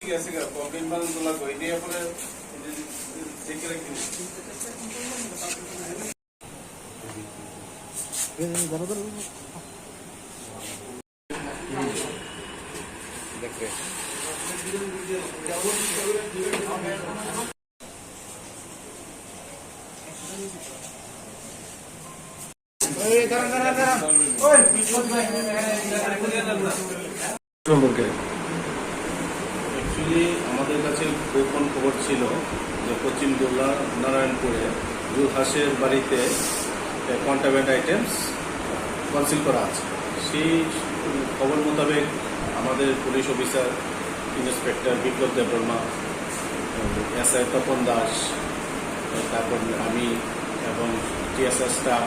ঠিক আছে প্রবলেম বানানো কই দিয়ে পরে দেখে রাখি দেখবে অ্যাকচুয়ালি আমাদের কাছে গোপন খবর ছিল যে পশ্চিম দোলা নারায়ণপুরে জুহাসের বাড়িতে কন্ট্রাব্যান্ড আইটেমস কনসিল করা আছে। সেই খবর মোতাবেক আমাদের police officer, inspector Biplab Debbarma, S I Tapan Das, তারপর আমি এবং টিএসআর স্টাফ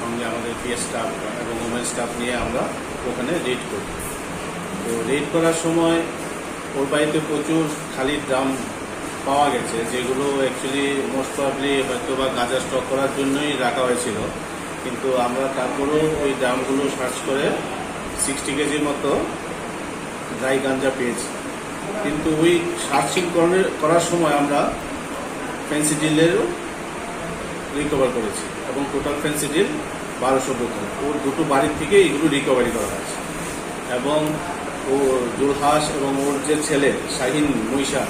সঙ্গে আমাদের পিএস স্টাফ এবং ওমেন স্টাফ নিয়ে আমরা ওখানে রেড করি। তো রেড করার সময় ওর বাড়িতে প্রচুর খালি ড্রাম পাওয়া গেছে, যেগুলো অ্যাকচুয়ালি মোস্ট প্রবলি হয়তো বা গাঁজা স্টক করার জন্যই রাখা হয়েছিল। কিন্তু আমরা তারপরেও ওই ড্রামগুলো সার্চ করে সিক্সটি কেজির মতো ড্রাই গাঞ্জা পেয়েছি। কিন্তু ওই সার্চিং করার সময় আমরা ফেন্সিডিলেরও রিকভার করেছি এবং টোটাল ফেন্সিডিল বারোশো বোতল ওর দুটো বাড়ির থেকে এগুলো রিকভারি করা হয়েছে। এবং ও জোরহাস এবং ওর যে ছেলে, শাহিন মৈশান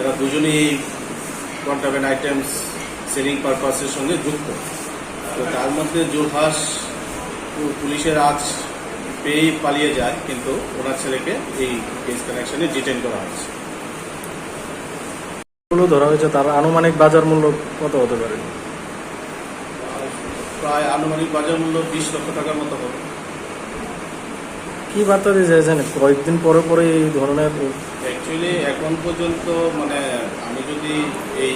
এরা দুজনেই এই কন্ট্রাবেন্ট আইটেমস সেলিং পারপাসের সঙ্গে যুক্ত। তো তার মধ্যে জোরহাস পু- পুলিশের আজ পেয়েই পালিয়ে যায়, কিন্তু ওনার ছেলেকে এই কেস কানেকশনে ডিটেন করা হয়েছে। ধরা হয়েছে, তার আনুমানিক বাজার মূল্য কত হতে পারে? প্রায় আনুমানিক বাজার মূল্য বিশ লক্ষ টাকার মতো হবে। কি বার্তা দিয়ে চাইছেন কয়েকদিন পরে পরে এই ধরনের অ্যাকচুয়ালি এখন পর্যন্ত মানে আমি যদি এই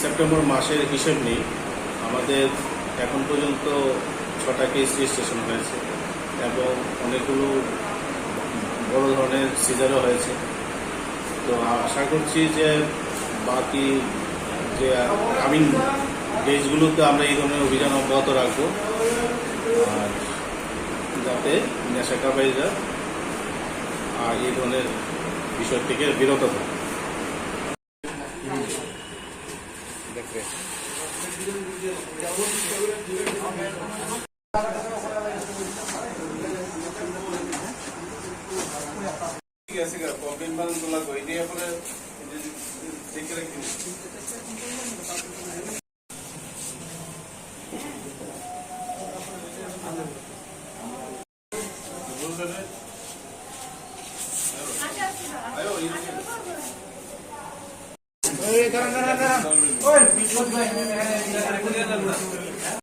সেপ্টেম্বর মাসের হিসেব নিই আমাদের এখন পর্যন্ত ছটা কেস রেজিস্ট্রেশন হয়েছে এবং অনেকগুলো বড় ধরনের সিজারও হয়েছে। তো আশা করছি যে বাকি যে আমিন দেশগুলোতে আমরা এই ধরনের অভিযান অব্যাহত রাখব। আর যাতে নেশা নেশাকারীরা আর এই ধরনের বিষয় থেকে বিরত থাকে দেখে রাখি আয়ো এই দিকে দাঁড়ান দাঁড়ান দাঁড়ান ওই